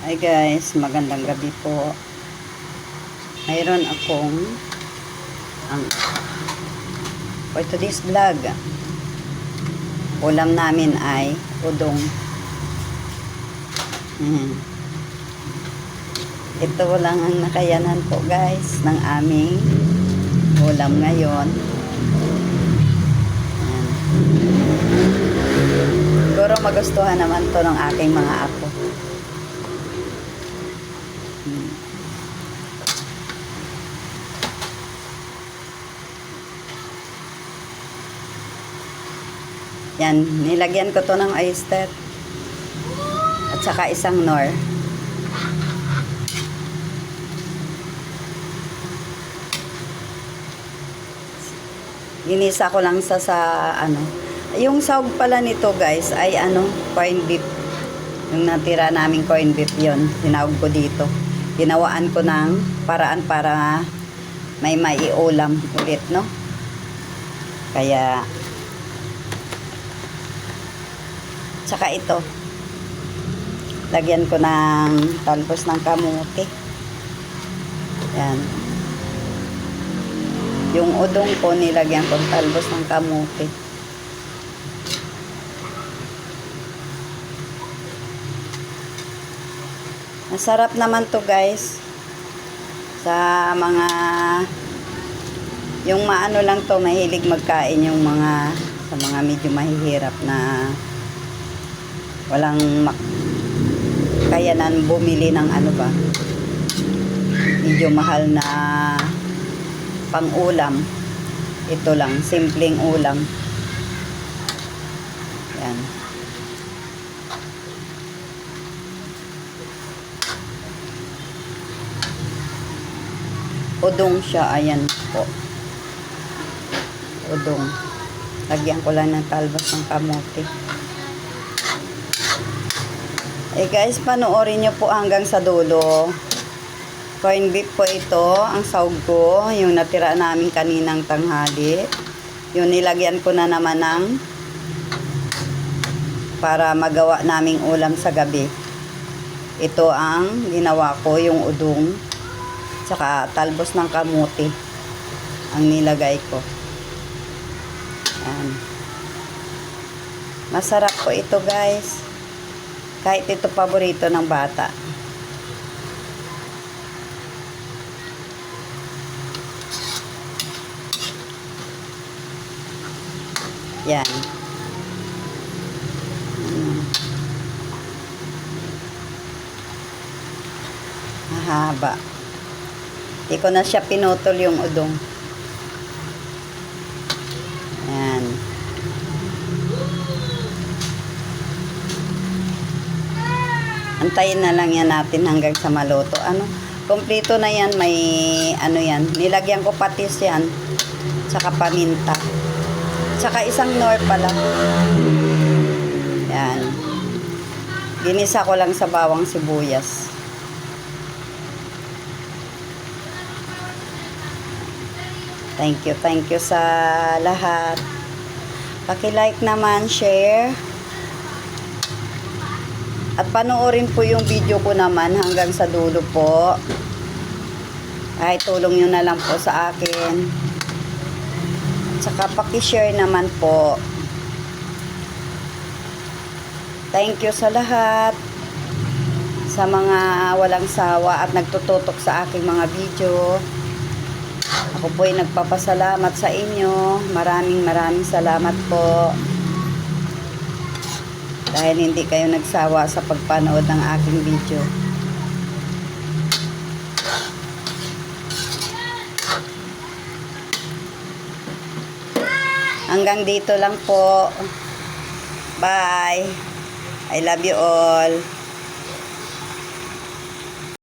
Hi guys, magandang gabi po. Mayroon akong ang for today's vlog. Ulam namin ay udong. Hmm. Ito lang ang nakayanan po guys ng aming ulam ngayon. Ayan. Siguro magustuhan naman to ng aking mga apo. Yan, nilagyan ko to ng oyster. At saka isang nor. Ginisa ko lang sa sa ano. Yung sahog pala nito guys ay ano, corned beef. Yung natira naming corned beef yon Tinawag ko dito. Ginawaan ko ng paraan para may maiulam ulit, no? Kaya Tsaka ito. Lagyan ko ng talbos ng kamuti. Yan. Yung udong ko, nilagyan ko ng talbos ng kamuti. Masarap naman to guys. Sa mga yung maano lang to, mahilig magkain yung mga sa mga medyo mahihirap na walang mak bumili ng ano ba medyo mahal na pang ulam ito lang simpleng ulam. Yan. Udong siya ayan po. Udong. Lagyan ko lang ng talbas ng kamote eh guys, panoorin nyo po hanggang sa dulo. Corn beef po ito, ang sahog yung natira namin kaninang tanghali. Yung nilagyan ko na naman ng para magawa naming ulam sa gabi. Ito ang ginawa ko, yung udong, tsaka talbos ng kamuti ang nilagay ko. Yan. Masarap po ito guys. Kahit ito paborito ng bata. Yan. Mahaba. Hindi ko na siya pinutol yung udong. Antayin na lang yan natin hanggang sa maluto. Ano? Kompleto na yan. May ano yan. Nilagyan ko patis yan. Tsaka paminta. Tsaka isang nor pala. Yan. Ginisa ko lang sa bawang sibuyas. Thank you, thank you sa lahat. Paki-like naman, share. At panoorin po yung video ko naman hanggang sa dulo po. Ay, tulong nyo na lang po sa akin. Tsaka pakishare naman po. Thank you sa lahat. Sa mga walang sawa at nagtututok sa aking mga video. Ako po ay nagpapasalamat sa inyo. Maraming maraming salamat po dahil hindi kayo nagsawa sa pagpanood ng aking video. Hanggang dito lang po. Bye. I love you all.